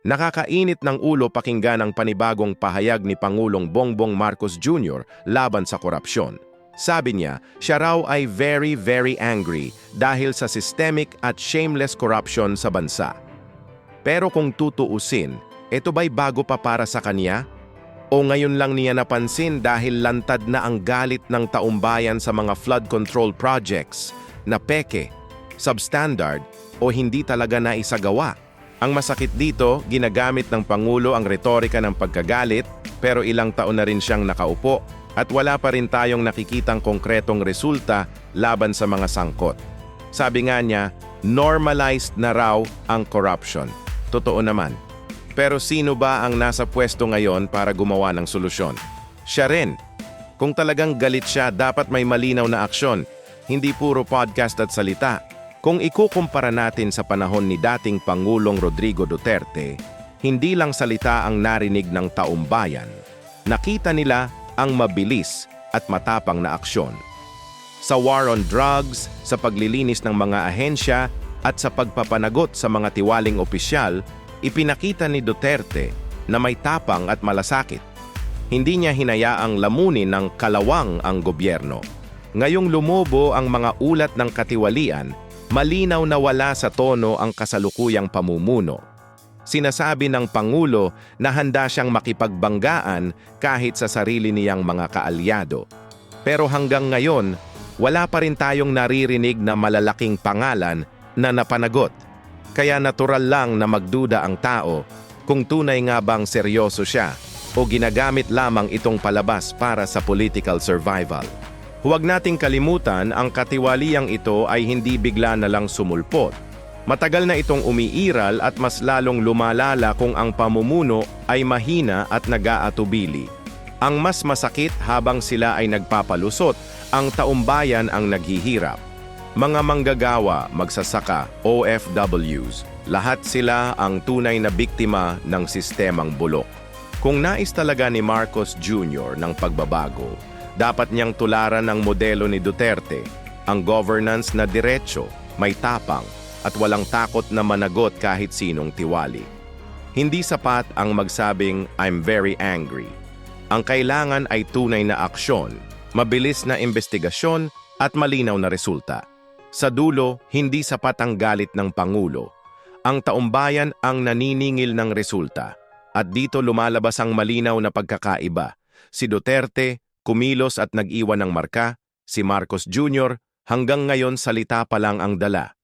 Nakakainit ng ulo pakinggan ang panibagong pahayag ni Pangulong Bongbong Marcos Jr. laban sa korupsyon. Sabi niya, siya raw ay very very angry dahil sa systemic at shameless corruption sa bansa. Pero kung tutuusin, ito ba'y bago pa para sa kanya? O ngayon lang niya napansin dahil lantad na ang galit ng taumbayan sa mga flood control projects na peke, substandard o hindi talaga naisagawa? Ang masakit dito, ginagamit ng Pangulo ang retorika ng pagkagalit pero ilang taon na rin siyang nakaupo at wala pa rin tayong nakikitang konkretong resulta laban sa mga sangkot. Sabi nga niya, normalized na raw ang corruption. Totoo naman. Pero sino ba ang nasa pwesto ngayon para gumawa ng solusyon? Siya rin. Kung talagang galit siya, dapat may malinaw na aksyon, hindi puro podcast at salita. Kung ikukumpara natin sa panahon ni dating Pangulong Rodrigo Duterte, hindi lang salita ang narinig ng taumbayan. Nakita nila ang mabilis at matapang na aksyon. Sa war on drugs, sa paglilinis ng mga ahensya at sa pagpapanagot sa mga tiwaling opisyal, ipinakita ni Duterte na may tapang at malasakit. Hindi niya hinayaang lamunin ng kalawang ang gobyerno. Ngayong lumobo ang mga ulat ng katiwalian, malinaw na wala sa tono ang kasalukuyang pamumuno. Sinasabi ng Pangulo na handa siyang makipagbanggaan kahit sa sarili niyang mga kaalyado. Pero hanggang ngayon, wala pa rin tayong naririnig na malalaking pangalan na napanagot. Kaya natural lang na magduda ang tao kung tunay nga bang seryoso siya o ginagamit lamang itong palabas para sa political survival. Huwag nating kalimutan ang katiwaliang ito ay hindi bigla na lang sumulpot. Matagal na itong umiiral at mas lalong lumalala kung ang pamumuno ay mahina at nag-aatubili. Ang mas masakit habang sila ay nagpapalusot, ang taumbayan ang naghihirap. Mga manggagawa, magsasaka, OFWs, lahat sila ang tunay na biktima ng sistemang bulok. Kung nais talaga ni Marcos Jr. ng pagbabago, dapat niyang tularan ang modelo ni Duterte, ang governance na diretsyo, may tapang, at walang takot na managot kahit sinong tiwali. Hindi sapat ang magsabing, I'm very angry. Ang kailangan ay tunay na aksyon, mabilis na investigasyon at malinaw na resulta. Sa dulo, hindi sapat ang galit ng Pangulo. Ang taumbayan ang naniningil ng resulta. At dito lumalabas ang malinaw na pagkakaiba. Si Duterte, kumilos at nag-iwan ng marka, si Marcos Jr. hanggang ngayon salita pa lang ang dala.